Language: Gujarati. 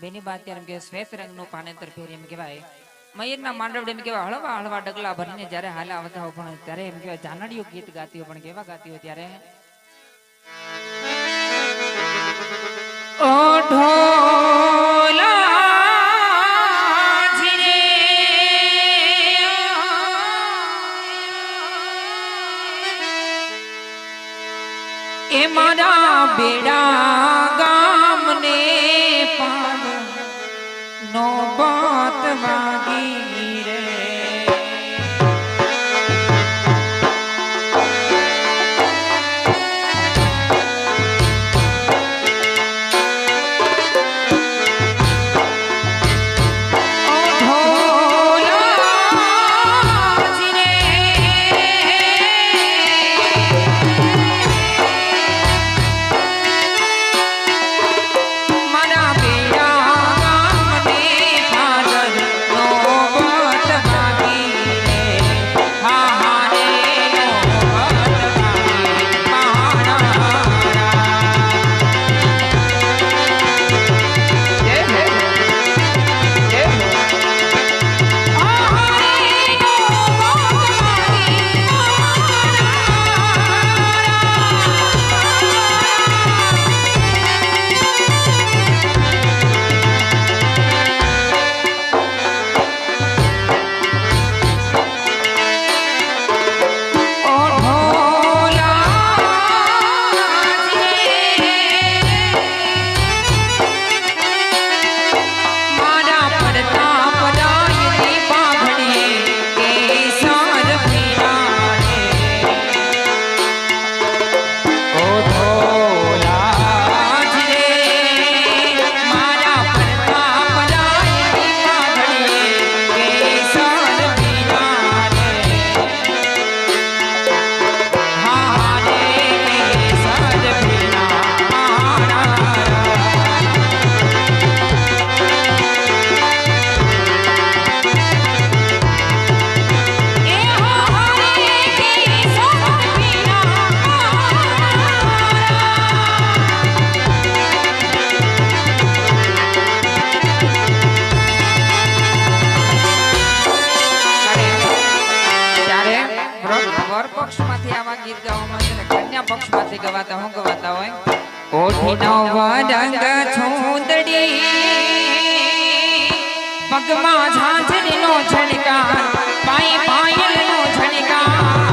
બેની બાત એમ કે શ્વેત રંગનું પાનેતર પહેરી એમ કહેવાય. મયરના માંડવડે એમ કહેવાય, હળવા હળવા ડગલા ભરીને જ્યારે હાલે આવતા હોય પણ ત્યારે એમ કહેવાય જાનડીઓ ગીત ગાતી હોય પણ કેવા ગાતી હોય ત્યારે? ઓ નો બાત ગાવામાં પક્ષમાંથી ગવાતા હું ગવાતા હોય. ઓઠીનો વરંગ છૂંદડી. પગમાં ઝાંઝરીનો છણકાર પાય નો છણકાર